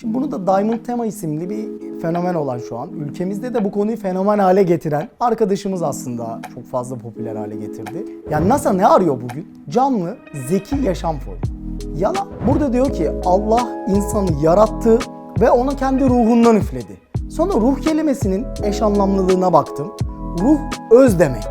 Şimdi bunu da Diamond Tema isimli bir fenomen olan şu an. Ülkemizde de bu konuyu fenomen hale getiren arkadaşımız aslında çok fazla popüler hale getirdi. Yani NASA ne arıyor bugün? Canlı, zeki yaşam formu. Yalan. Burada diyor ki Allah insanı yarattı ve ona kendi ruhundan üfledi. Sonra ruh kelimesinin eş anlamlılığına baktım. Ruh öz demek.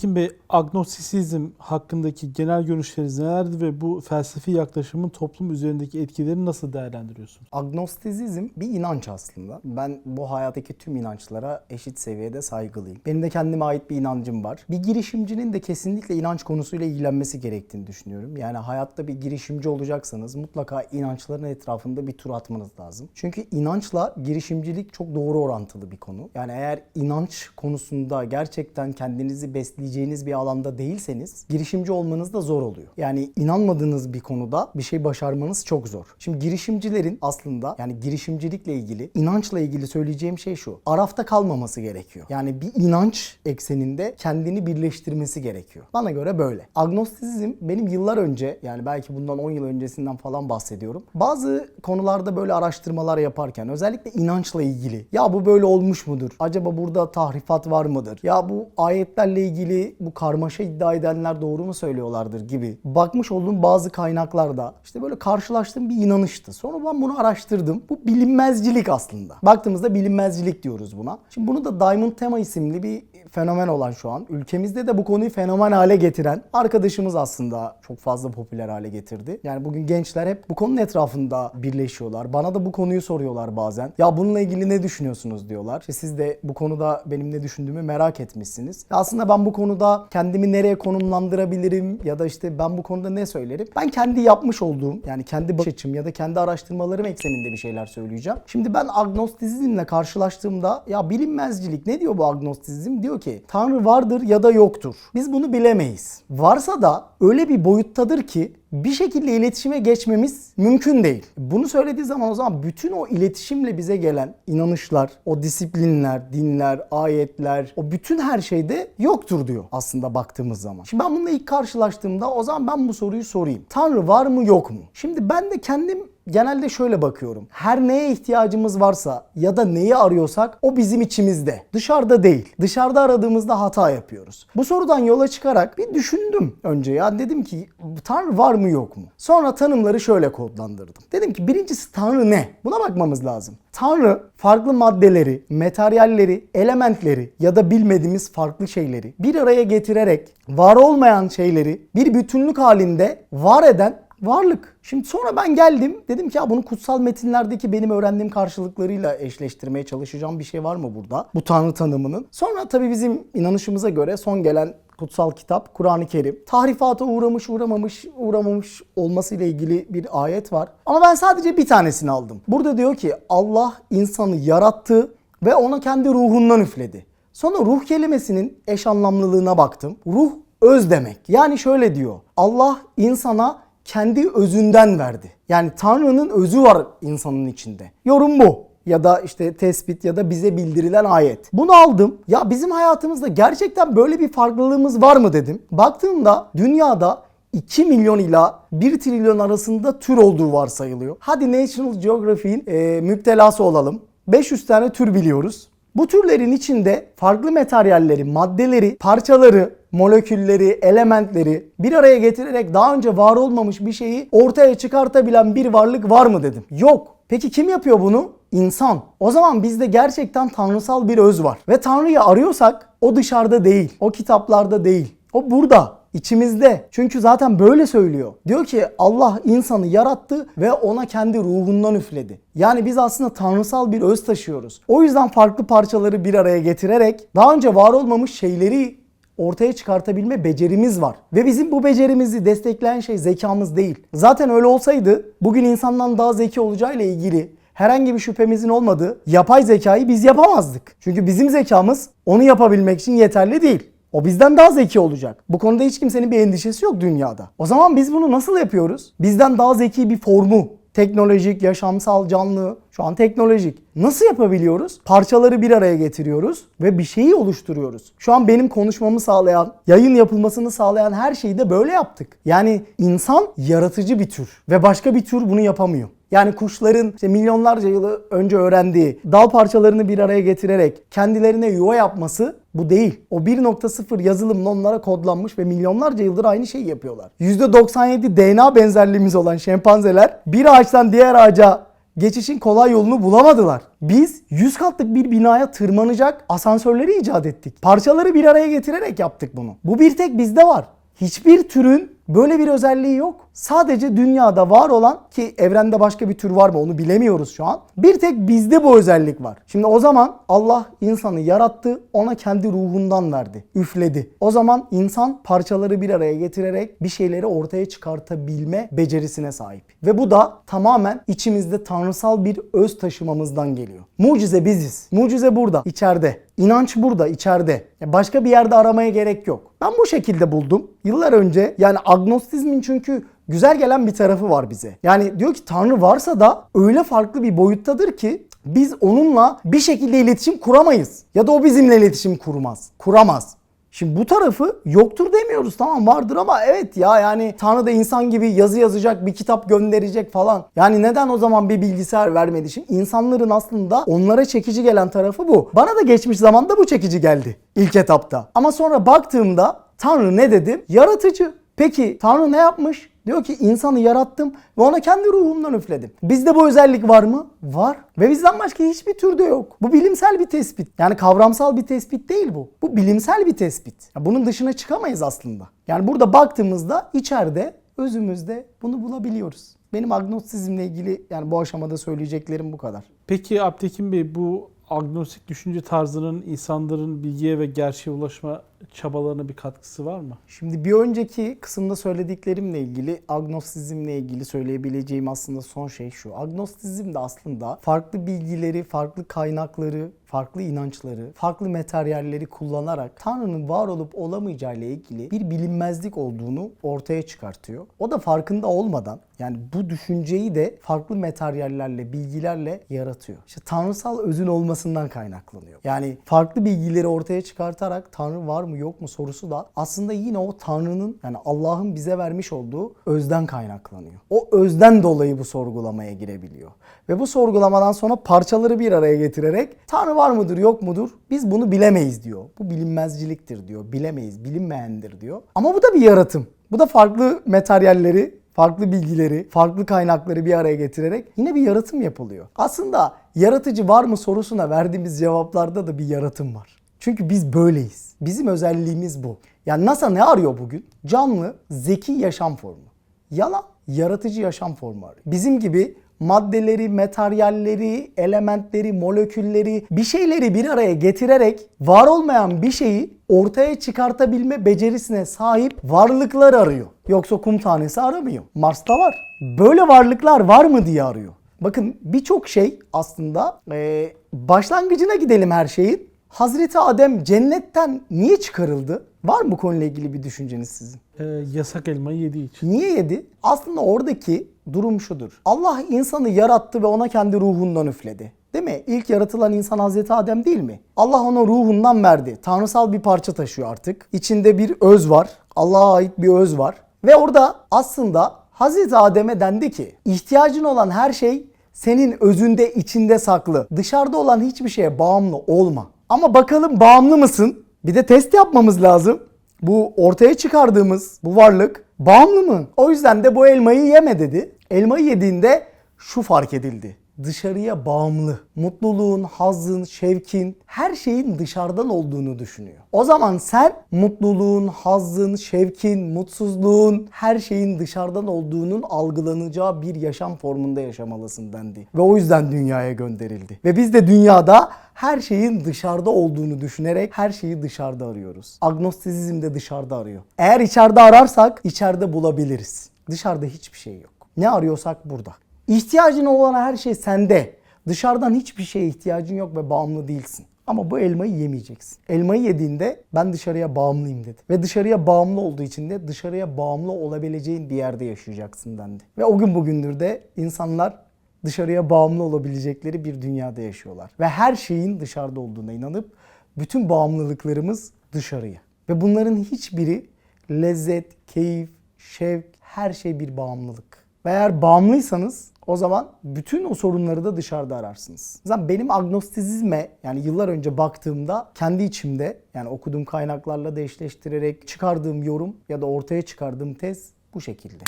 Abdülhakim Bey, agnostisizm hakkındaki genel görüşleriniz nelerdir ve bu felsefi yaklaşımın toplum üzerindeki etkilerini nasıl değerlendiriyorsunuz? Agnostizizm bir inanç aslında. Ben bu hayattaki tüm inançlara eşit seviyede saygılıyım. Benim de kendime ait bir inancım var. Bir girişimcinin de kesinlikle inanç konusuyla ilgilenmesi gerektiğini düşünüyorum. Yani hayatta bir girişimci olacaksanız mutlaka inançların etrafında bir tur atmanız lazım. Çünkü inançla girişimcilik çok doğru orantılı bir konu. Yani eğer inanç konusunda gerçekten kendinizi besleyeceğiniz bir alanda değilseniz girişimci olmanız da zor oluyor. Yani inanmadığınız bir konuda bir şey başarmanız çok zor. Şimdi girişimcilerin aslında yani girişimcilikle ilgili, inançla ilgili söyleyeceğim şey şu. Arafta kalmaması gerekiyor. Yani bir inanç ekseninde kendini birleştirmesi gerekiyor. Bana göre böyle. Agnostizm benim yıllar önce yani belki bundan 10 yıl öncesinden falan bahsediyorum. Bazı konularda böyle araştırmalar yaparken özellikle inançla ilgili ya bu böyle olmuş mudur? Acaba burada tahrifat var mıdır? Ya bu ayetlerle ilgili bu karmaşa iddia edenler doğru mu söylüyorlardır gibi bakmış olduğum bazı kaynaklarda işte böyle karşılaştığım bir inanıştı. Sonra ben bunu araştırdım. Bu bilinmezcilik aslında. Baktığımızda bilinmezcilik diyoruz buna. Şimdi bunu da Diamond Tema isimli bir fenomen olan şu an. Ülkemizde de bu konuyu fenomen hale getiren arkadaşımız aslında çok fazla popüler hale getirdi. Yani bugün gençler hep bu konunun etrafında birleşiyorlar. Bana da bu konuyu soruyorlar bazen. Ya bununla ilgili ne düşünüyorsunuz diyorlar. İşte siz de bu konuda benim ne düşündüğümü merak etmişsiniz. Aslında ben bu konuda kendimi nereye konumlandırabilirim ya da işte ben bu konuda ne söylerim? Ben kendi yapmış olduğum yani kendi bakış açım ya da kendi araştırmalarım ekseninde bir şeyler söyleyeceğim. Şimdi ben agnostizmle karşılaştığımda ya bilinmezcilik ne diyor bu agnostizm? Diyor ki Tanrı vardır ya da yoktur. Biz bunu bilemeyiz. Varsa da öyle bir boyuttadır ki bir şekilde iletişime geçmemiz mümkün değil. Bunu söylediği zaman o zaman bütün o iletişimle bize gelen inanışlar, o disiplinler, dinler, ayetler, o bütün her şeyde yoktur diyor aslında baktığımız zaman. Şimdi ben bununla ilk karşılaştığımda o zaman ben bu soruyu sorayım. Tanrı var mı yok mu? Şimdi ben de kendim genelde şöyle bakıyorum. Her neye ihtiyacımız varsa ya da neyi arıyorsak o bizim içimizde. Dışarıda değil. Dışarıda aradığımızda hata yapıyoruz. Bu sorudan yola çıkarak bir düşündüm önce ya. Dedim ki Tanrı var mı yok mu? Sonra tanımları şöyle kodlandırdım. Dedim ki birincisi Tanrı ne? Buna bakmamız lazım. Tanrı farklı maddeleri, materyalleri, elementleri ya da bilmediğimiz farklı şeyleri bir araya getirerek var olmayan şeyleri bir bütünlük halinde var eden varlık. Şimdi sonra ben geldim dedim ki ya bunu kutsal metinlerdeki benim öğrendiğim karşılıklarıyla eşleştirmeye çalışacağım bir şey var mı burada? Bu tanrı tanımının. Sonra tabii bizim inanışımıza göre son gelen kutsal kitap Kur'an-ı Kerim. Tahrifata uğramış, uğramamış, uğramamış olmasıyla ilgili bir ayet var. Ama ben sadece bir tanesini aldım. Burada diyor ki Allah insanı yarattı ve ona kendi ruhundan üfledi. Sonra ruh kelimesinin eş anlamlılığına baktım. Ruh öz demek. Yani şöyle diyor. Allah insana kendi özünden verdi. Yani Tanrı'nın özü var insanın içinde. Yorum bu ya da işte tespit ya da bize bildirilen ayet. Bunu aldım. Ya bizim hayatımızda gerçekten böyle bir farklılığımız var mı dedim. Baktığımda dünyada 2 milyon ila 1 trilyon arasında tür olduğu varsayılıyor. Hadi National Geographic'in e, müptelası olalım. 500 tane tür biliyoruz. Bu türlerin içinde farklı materyalleri, maddeleri, parçaları, molekülleri, elementleri bir araya getirerek daha önce var olmamış bir şeyi ortaya çıkartabilen bir varlık var mı dedim. Yok. Peki kim yapıyor bunu? İnsan. O zaman bizde gerçekten tanrısal bir öz var. Ve Tanrı'yı arıyorsak o dışarıda değil, o kitaplarda değil. O burada. İçimizde. Çünkü zaten böyle söylüyor. Diyor ki Allah insanı yarattı ve ona kendi ruhundan üfledi. Yani biz aslında tanrısal bir öz taşıyoruz. O yüzden farklı parçaları bir araya getirerek daha önce var olmamış şeyleri ortaya çıkartabilme becerimiz var. Ve bizim bu becerimizi destekleyen şey zekamız değil. Zaten öyle olsaydı bugün insandan daha zeki olacağıyla ilgili herhangi bir şüphemizin olmadığı yapay zekayı biz yapamazdık. Çünkü bizim zekamız onu yapabilmek için yeterli değil. O bizden daha zeki olacak. Bu konuda hiç kimsenin bir endişesi yok dünyada. O zaman biz bunu nasıl yapıyoruz? Bizden daha zeki bir formu Teknolojik, yaşamsal, canlı. Şu an teknolojik. Nasıl yapabiliyoruz? Parçaları bir araya getiriyoruz ve bir şeyi oluşturuyoruz. Şu an benim konuşmamı sağlayan, yayın yapılmasını sağlayan her şeyi de böyle yaptık. Yani insan yaratıcı bir tür ve başka bir tür bunu yapamıyor. Yani kuşların işte milyonlarca yıl önce öğrendiği dal parçalarını bir araya getirerek kendilerine yuva yapması bu değil. O 1.0 yazılımla onlara kodlanmış ve milyonlarca yıldır aynı şeyi yapıyorlar. %97 DNA benzerliğimiz olan şempanzeler bir ağaçtan diğer ağaca geçişin kolay yolunu bulamadılar. Biz 100 katlık bir binaya tırmanacak asansörleri icat ettik. Parçaları bir araya getirerek yaptık bunu. Bu bir tek bizde var. Hiçbir türün böyle bir özelliği yok. Sadece dünyada var olan ki evrende başka bir tür var mı onu bilemiyoruz şu an. Bir tek bizde bu özellik var. Şimdi o zaman Allah insanı yarattı, ona kendi ruhundan verdi, üfledi. O zaman insan parçaları bir araya getirerek bir şeyleri ortaya çıkartabilme becerisine sahip. Ve bu da tamamen içimizde tanrısal bir öz taşımamızdan geliyor. Mucize biziz. Mucize burada, içeride. İnanç burada, içeride. Başka bir yerde aramaya gerek yok. Ben bu şekilde buldum. Yıllar önce yani agnostizmin çünkü güzel gelen bir tarafı var bize. Yani diyor ki Tanrı varsa da öyle farklı bir boyuttadır ki biz onunla bir şekilde iletişim kuramayız. Ya da o bizimle iletişim kurmaz. Kuramaz. Şimdi bu tarafı yoktur demiyoruz tamam vardır ama evet ya yani Tanrı da insan gibi yazı yazacak bir kitap gönderecek falan. Yani neden o zaman bir bilgisayar vermedi? Şimdi insanların aslında onlara çekici gelen tarafı bu. Bana da geçmiş zamanda bu çekici geldi ilk etapta. Ama sonra baktığımda Tanrı ne dedi? Yaratıcı. Peki Tanrı ne yapmış? Diyor ki insanı yarattım ve ona kendi ruhumdan üfledim. Bizde bu özellik var mı? Var. Ve bizden başka hiçbir türde yok. Bu bilimsel bir tespit. Yani kavramsal bir tespit değil bu. Bu bilimsel bir tespit. Bunun dışına çıkamayız aslında. Yani burada baktığımızda içeride, özümüzde bunu bulabiliyoruz. Benim agnostizmle ilgili yani bu aşamada söyleyeceklerim bu kadar. Peki Abtekin Bey bu agnostik düşünce tarzının insanların bilgiye ve gerçeğe ulaşma çabalarına bir katkısı var mı? Şimdi bir önceki kısımda söylediklerimle ilgili agnostizmle ilgili söyleyebileceğim aslında son şey şu. Agnostizm de aslında farklı bilgileri, farklı kaynakları, farklı inançları, farklı materyalleri kullanarak Tanrı'nın var olup olamayacağı ile ilgili bir bilinmezlik olduğunu ortaya çıkartıyor. O da farkında olmadan yani bu düşünceyi de farklı materyallerle, bilgilerle yaratıyor. İşte tanrısal özün olmasından kaynaklanıyor. Yani farklı bilgileri ortaya çıkartarak Tanrı var mı yok mu sorusu da aslında yine o Tanrı'nın yani Allah'ın bize vermiş olduğu özden kaynaklanıyor. O özden dolayı bu sorgulamaya girebiliyor. Ve bu sorgulamadan sonra parçaları bir araya getirerek Tanrı var mıdır yok mudur biz bunu bilemeyiz diyor. Bu bilinmezciliktir diyor. Bilemeyiz, bilinmeyendir diyor. Ama bu da bir yaratım. Bu da farklı materyalleri, farklı bilgileri, farklı kaynakları bir araya getirerek yine bir yaratım yapılıyor. Aslında yaratıcı var mı sorusuna verdiğimiz cevaplarda da bir yaratım var. Çünkü biz böyleyiz. Bizim özelliğimiz bu. Yani NASA ne arıyor bugün? Canlı, zeki yaşam formu. Yalan, yaratıcı yaşam formu arıyor. Bizim gibi maddeleri, materyalleri, elementleri, molekülleri, bir şeyleri bir araya getirerek var olmayan bir şeyi ortaya çıkartabilme becerisine sahip varlıklar arıyor. Yoksa kum tanesi aramıyor. Mars'ta var. Böyle varlıklar var mı diye arıyor. Bakın birçok şey aslında eee, başlangıcına gidelim her şeyin. Hazreti Adem cennetten niye çıkarıldı? Var mı bu konuyla ilgili bir düşünceniz sizin? Ee, yasak elmayı yediği için. Niye yedi? Aslında oradaki durum şudur. Allah insanı yarattı ve ona kendi ruhundan üfledi. Değil mi? İlk yaratılan insan Hazreti Adem değil mi? Allah ona ruhundan verdi. Tanrısal bir parça taşıyor artık. İçinde bir öz var. Allah'a ait bir öz var. Ve orada aslında Hazreti Adem'e dendi ki ihtiyacın olan her şey senin özünde içinde saklı. Dışarıda olan hiçbir şeye bağımlı olma. Ama bakalım bağımlı mısın? Bir de test yapmamız lazım. Bu ortaya çıkardığımız bu varlık bağımlı mı? O yüzden de bu elmayı yeme dedi. Elmayı yediğinde şu fark edildi. Dışarıya bağımlı. Mutluluğun, hazzın, şevkin, her şeyin dışarıdan olduğunu düşünüyor. O zaman sen mutluluğun, hazzın, şevkin, mutsuzluğun, her şeyin dışarıdan olduğunun algılanacağı bir yaşam formunda yaşamalısın dendi. Ve o yüzden dünyaya gönderildi. Ve biz de dünyada her şeyin dışarıda olduğunu düşünerek her şeyi dışarıda arıyoruz. Agnostizm de dışarıda arıyor. Eğer içeride ararsak içeride bulabiliriz. Dışarıda hiçbir şey yok. Ne arıyorsak burada. İhtiyacın olan her şey sende. Dışarıdan hiçbir şeye ihtiyacın yok ve bağımlı değilsin. Ama bu elmayı yemeyeceksin. Elmayı yediğinde ben dışarıya bağımlıyım dedi. Ve dışarıya bağımlı olduğu için de dışarıya bağımlı olabileceğin bir yerde yaşayacaksın dendi. Ve o gün bugündür de insanlar dışarıya bağımlı olabilecekleri bir dünyada yaşıyorlar. Ve her şeyin dışarıda olduğuna inanıp bütün bağımlılıklarımız dışarıya. Ve bunların hiçbiri lezzet, keyif, şevk, her şey bir bağımlılık. Ve eğer bağımlıysanız o zaman bütün o sorunları da dışarıda ararsınız. Zaten benim agnostizizme yani yıllar önce baktığımda kendi içimde yani okuduğum kaynaklarla da eşleştirerek çıkardığım yorum ya da ortaya çıkardığım tez bu şekilde.